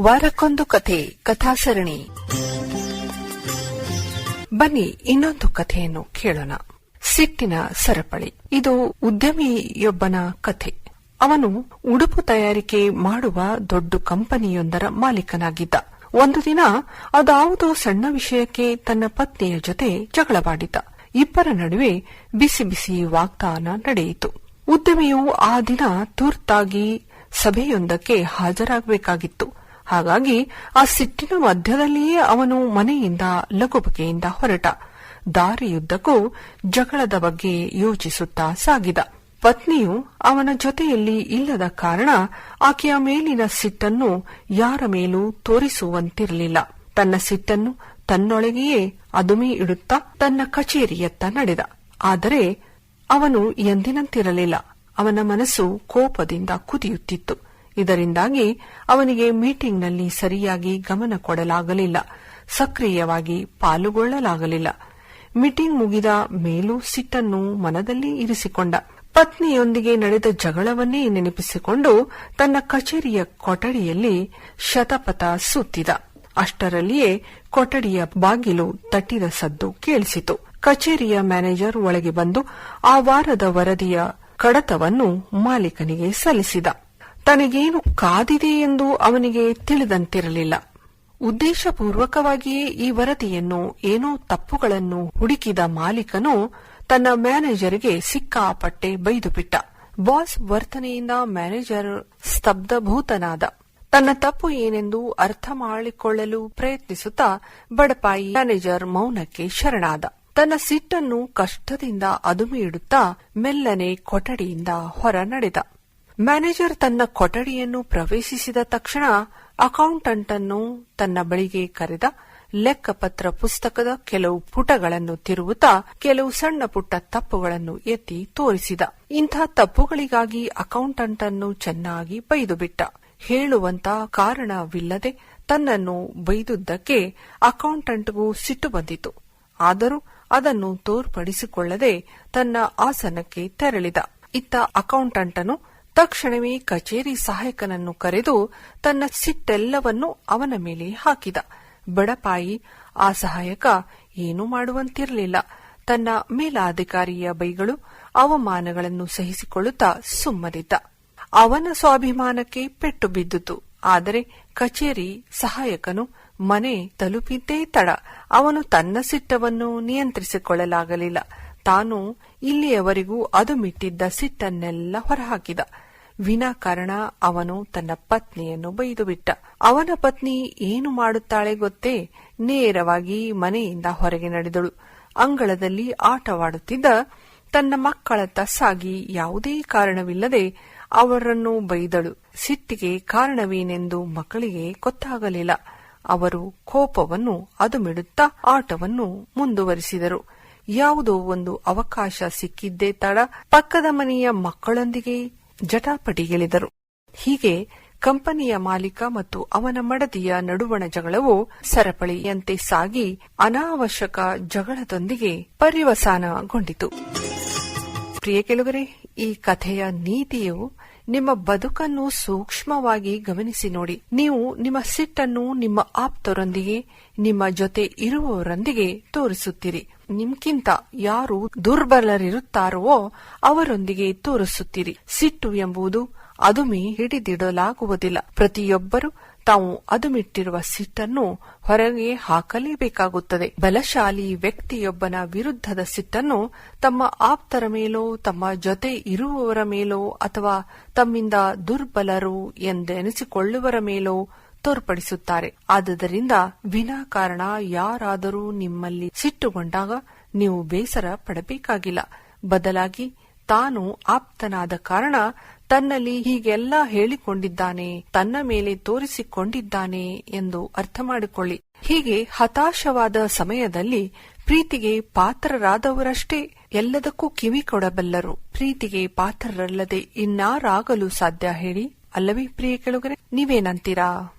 ವಾರಕ್ಕೊಂದು ಕಥೆ, ಕಥಾಸರಣಿ. ಬನ್ನಿ, ಇನ್ನೊಂದು ಕಥೆಯನ್ನು ಕೇಳೋಣ. ಸಿಟ್ಟಿನ ಸರಪಳಿ. ಇದು ಉದ್ಯಮಿಯೊಬ್ಬನ ಕಥೆ. ಅವನು ಉಡುಪು ತಯಾರಿಕೆ ಮಾಡುವ ದೊಡ್ಡ ಕಂಪನಿಯೊಂದರ ಮಾಲೀಕನಾಗಿದ್ದ. ಒಂದು ದಿನ ಅದಾವುದೋ ಸಣ್ಣ ವಿಷಯಕ್ಕೆ ತನ್ನ ಪತ್ನಿಯ ಜೊತೆ ಜಗಳವಾಡಿದ್ದ. ಇಬ್ಬರ ನಡುವೆ ಬಿಸಿ ಬಿಸಿ ವಾಗ್ದಾನ ನಡೆಯಿತು. ಉದ್ಯಮಿಯು ಆ ದಿನ ತುರ್ತಾಗಿ ಸಭೆಯೊಂದಕ್ಕೆ ಹಾಜರಾಗಬೇಕಾಗಿತ್ತು. ಹಾಗಾಗಿ ಆ ಸಿಟ್ಟಿನ ಮಧ್ಯದಲ್ಲಿಯೇ ಅವನು ಮನೆಯಿಂದ ಲಘುಬಗೆಯಿಂದ ಹೊರಟ. ದಾರಿಯುದ್ದಕ್ಕೂ ಜಗಳದ ಬಗ್ಗೆ ಯೋಚಿಸುತ್ತಾ ಸಾಗಿದ. ಪತ್ನಿಯು ಅವನ ಜೊತೆಯಲ್ಲಿ ಇಲ್ಲದ ಕಾರಣ ಆಕೆಯ ಮೇಲಿನ ಸಿಟ್ಟನ್ನು ಯಾರ ಮೇಲೂ ತೋರಿಸುವಂತಿರಲಿಲ್ಲ. ತನ್ನ ಸಿಟ್ಟನ್ನು ತನ್ನೊಳಗೆಯೇ ಅದುಮಿ ಇಡುತ್ತಾ ತನ್ನ ಕಚೇರಿಯತ್ತ ನಡೆದ. ಆದರೆ ಅವನು ಎಂದಿನಂತಿರಲಿಲ್ಲ. ಅವನ ಮನಸ್ಸು ಕೋಪದಿಂದ ಕುದಿಯುತ್ತಿತ್ತು. ಇದರಿಂದಾಗಿ ಅವನಿಗೆ ಮೀಟಿಂಗ್ನಲ್ಲಿ ಸರಿಯಾಗಿ ಗಮನ ಕೊಡಲಾಗಲಿಲ್ಲ. ಸಕ್ರಿಯವಾಗಿ ಪಾಲುಗೊಳ್ಳಲಾಗಲಿಲ್ಲ. ಮೀಟಿಂಗ್ ಮುಗಿದ ಮೇಲೂ ಸಿಟ್ಟನ್ನು ಮನದಲ್ಲಿ ಇರಿಸಿಕೊಂಡ. ಪತ್ನಿಯೊಂದಿಗೆ ನಡೆದ ಜಗಳವನ್ನೇ ನೆನಪಿಸಿಕೊಂಡು ತನ್ನ ಕಚೇರಿಯ ಕೊಠಡಿಯಲ್ಲಿ ಶತಪಥ ಸುತ್ತಿದ. ಅಷ್ಟರಲ್ಲಿಯೇ ಕೊಠಡಿಯ ಬಾಗಿಲು ತಟ್ಟಿದ ಸದ್ದು ಕೇಳಿಸಿತು. ಕಚೇರಿಯ ಮ್ಯಾನೇಜರ್ ಒಳಗೆ ಬಂದು ಆ ವಾರದ ವರದಿಯ ಕಡತವನ್ನು ಮಾಲೀಕನಿಗೆ ಸಲ್ಲಿಸಿದ. ತನಗೇನು ಕಾದಿದೆ ಎಂದು ಅವನಿಗೆ ತಿಳಿದಂತಿರಲಿಲ್ಲ. ಉದ್ದೇಶಪೂರ್ವಕವಾಗಿಯೇ ಈ ವರದಿಯನ್ನು ಏನೋ ತಪ್ಪುಗಳನ್ನು ಹುಡುಕಿದ ಮಾಲೀಕನು ತನ್ನ ಮ್ಯಾನೇಜರ್ಗೆ ಸಿಕ್ಕಾಪಟ್ಟೆ ಬೈದುಬಿಟ್ಟ. Boss ವರ್ತನೆಯಿಂದ manager ಸ್ತಬ್ಧಭೂತನಾದ. ತನ್ನ ತಪ್ಪು ಏನೆಂದು ಅರ್ಥ ಮಾಡಿಕೊಳ್ಳಲು ಪ್ರಯತ್ನಿಸುತ್ತಾ ಬಡಪಾಯಿ ಮ್ಯಾನೇಜರ್ ಮೌನಕ್ಕೆ ಶರಣಾದ. ತನ್ನ ಸಿಟ್ಟನ್ನು ಕಷ್ಟದಿಂದ ಅದುಮಿ ಇಡುತ್ತಾ ಮೆಲ್ಲನೆ ಕೊಠಡಿಯಿಂದ ಹೊರ ನಡೆದ. ಮ್ಯಾನೇಜರ್ ತನ್ನ ಕೊಠಡಿಯನ್ನು ಪ್ರವೇಶಿಸಿದ ತಕ್ಷಣ ಅಕೌಂಟೆಂಟ್ ಅನ್ನು ತನ್ನ ಬಳಿಗೆ ಕರೆದ ಲೆಕ್ಕಪತ್ರ ಪುಸ್ತಕದ ಕೆಲವು ಪುಟಗಳನ್ನು ತಿರುವುತ್ತಾ ಕೆಲವು ಸಣ್ಣ ಪುಟ್ಟ ತಪ್ಪುಗಳನ್ನು ಎತ್ತಿ ತೋರಿಸಿದ. ಇಂಥ ತಪ್ಪುಗಳಿಗಾಗಿ ಅಕೌಂಟೆಂಟ್ ಅನ್ನು ಚೆನ್ನಾಗಿ ಬೈದುಬಿಟ್ಟ. ಹೇಳುವಂತ ಕಾರಣವಿಲ್ಲದೆ ತನ್ನನ್ನು ಬೈದುದಕ್ಕೆ ಅಕೌಂಟೆಂಟ್ಗೂ ಸಿಟ್ಟು ಬಂದಿತು ಆದರೂ ಅದನ್ನು ತೋರ್ಪಡಿಸಿಕೊಳ್ಳದೆ ತನ್ನ ಆಸನಕ್ಕೆ ತೆರಳಿದ. ಇತ್ತ ಅಕೌಂಟಂಟನು ತಕ್ಷಣವೇ ಕಚೇರಿ ಸಹಾಯಕನನ್ನು ಕರೆದು ತನ್ನ ಸಿಟ್ಟೆಲ್ಲವನ್ನೂ ಅವನ ಮೇಲೆ ಹಾಕಿದ. ಬಡಪಾಯಿ, ಆ ಸಹಾಯಕ ಏನೂ ಮಾಡುವಂತಿರಲಿಲ್ಲ. ತನ್ನ ಮೇಲಾಧಿಕಾರಿಯ ಬೈಗಳು ಅವಮಾನಗಳನ್ನು ಸಹಿಸಿಕೊಳ್ಳುತ್ತಾ ಸುಮ್ಮನಿದ್ದ. ಅವನ ಸ್ವಾಭಿಮಾನಕ್ಕೆ ಪೆಟ್ಟು ಬಿದ್ದಿತು. ಆದರೆ ಕಚೇರಿ ಸಹಾಯಕನು ಮನೆ ತಲುಪಿದ್ದೇ ತಡ. ಅವನು ತನ್ನ ಸಿಟ್ಟವನ್ನು ನಿಯಂತ್ರಿಸಿಕೊಳ್ಳಲಾಗಲಿಲ್ಲ. ತಾನು ಇಲ್ಲಿಯವರೆಗೂ ಅದು ಮಿಟ್ಟಿದ್ದ ಸಿಟ್ಟನ್ನೆಲ್ಲ ಹೊರಹಾಕಿದ. ವಿನಾಕಾರಣ ಅವನು ತನ್ನ ಪತ್ನಿಯನ್ನು ಬೈದುಬಿಟ್ಟ. ಅವನ ಪತ್ನಿ ಏನು ಮಾಡುತ್ತಾಳೆ ಗೊತ್ತೇ? ನೇರವಾಗಿ ಮನೆಯಿಂದ ಹೊರಗೆ ನಡೆದಳು. ಅಂಗಳದಲ್ಲಿ ಆಟವಾಡುತ್ತಿದ್ದ ತನ್ನ ಮಕ್ಕಳತ್ತ ಸಾಗಿ ಯಾವುದೇ ಕಾರಣವಿಲ್ಲದೆ ಅವರನ್ನು ಬೈದಳು. ಸಿಟ್ಟಿಗೆ ಕಾರಣವೇನೆಂದು ಮಕ್ಕಳಿಗೆ ಗೊತ್ತಾಗಲಿಲ್ಲ. ಅವರು ಕೋಪವನ್ನು ಅದುಮಿಡುತ್ತಾ ಆಟವನ್ನು ಮುಂದುವರಿಸಿದರು. ಯಾವುದೋ ಒಂದು ಅವಕಾಶ ಸಿಕ್ಕಿದ್ದೇ ತಡ ಪಕ್ಕದ ಮನೆಯ ಮಕ್ಕಳೊಂದಿಗೆ ಜಟಾಪಟಿಗಿಳಿದರು. ಹೀಗೆ ಕಂಪನಿಯ ಮಾಲೀಕ ಮತ್ತು ಅವನ ಮಡದಿಯ ನಡುವಣ ಜಗಳವು ಸರಪಳಿಯಂತೆ ಸಾಗಿ ಅನಾವಶ್ಯಕ ಜಗಳದೊಂದಿಗೆ ಪರ್ಯವಸಾನಗೊಂಡಿತು. ಪ್ರಿಯ ಕೆಲವರೇ ಈ ಕಥೆಯ ನೀತಿಯು ನಿಮ್ಮ ಬದುಕನ್ನು ಸೂಕ್ಷ್ಮವಾಗಿ ಗಮನಿಸಿ ನೋಡಿ. ನೀವು ನಿಮ್ಮ ಸಿಟ್ಟನ್ನು ನಿಮ್ಮ ಆಪ್ತರೊಂದಿಗೆ, ನಿಮ್ಮ ಜೊತೆ ಇರುವವರೊಂದಿಗೆ ತೋರಿಸುತ್ತೀರಿ. ನಿಮ್ಗಿಂತ ಯಾರು ದುರ್ಬಲರಿರುತ್ತಾರೋ ಅವರೊಂದಿಗೆ ತೋರಿಸುತ್ತೀರಿ. ಸಿಟ್ಟು ಎಂಬುದು ಅದುಮಿ ಹಿಡಿದಿಡಲಾಗುವುದಿಲ್ಲ. ಪ್ರತಿಯೊಬ್ಬರು ತಾವು ಅದುಮಿಟ್ಟಿರುವ ಸಿಟ್ಟನ್ನು ಹೊರಗೆ ಹಾಕಲೇಬೇಕಾಗುತ್ತದೆ. ಬಲಶಾಲಿ ವ್ಯಕ್ತಿಯೊಬ್ಬನ ವಿರುದ್ಧದ ಸಿಟ್ಟನ್ನು ತಮ್ಮ ಆಪ್ತರ ಮೇಲೋ, ತಮ್ಮ ಜೊತೆ ಇರುವವರ ಮೇಲೋ ಅಥವಾ ತಮ್ಮಿಂದ ದುರ್ಬಲರು ಎಂದೆನಿಸಿಕೊಳ್ಳುವರ ಮೇಲೋ ತೋರ್ಪಡಿಸುತ್ತಾರೆ. ಆದ್ದರಿಂದ ವಿನಾಕಾರಣ ಯಾರಾದರೂ ನಿಮ್ಮಲ್ಲಿ ಸಿಟ್ಟುಗೊಂಡಾಗ ನೀವು ಬೇಸರ ಪಡಬೇಕಾಗಿಲ್ಲ. ಬದಲಾಗಿ ತಾನು ಆಪ್ತನಾದ ಕಾರಣ ತನ್ನಲ್ಲಿ ಹೀಗೆಲ್ಲ ಹೇಳಿಕೊಂಡಿದ್ದಾನೆ, ತನ್ನ ಮೇಲೆ ತೋರಿಸಿಕೊಂಡಿದ್ದಾನೆ ಎಂದು ಅರ್ಥ ಮಾಡಿಕೊಳ್ಳಿ. ಹೀಗೆ ಹತಾಶವಾದ ಸಮಯದಲ್ಲಿ ಪ್ರೀತಿಗೆ ಪಾತ್ರರಾದವರಷ್ಟೇ ಎಲ್ಲದಕ್ಕೂ ಕಿವಿ ಕೊಡಬಲ್ಲರು. ಪ್ರೀತಿಗೆ ಪಾತ್ರರಲ್ಲದೆ ಇನ್ನಾರಾಗಲು ಸಾಧ್ಯ ಹೇಳಿ. ಅಲ್ಲವೇ ಪ್ರಿಯ ಕೆಳಗರೆ, ನೀವೇನಂತೀರಾ?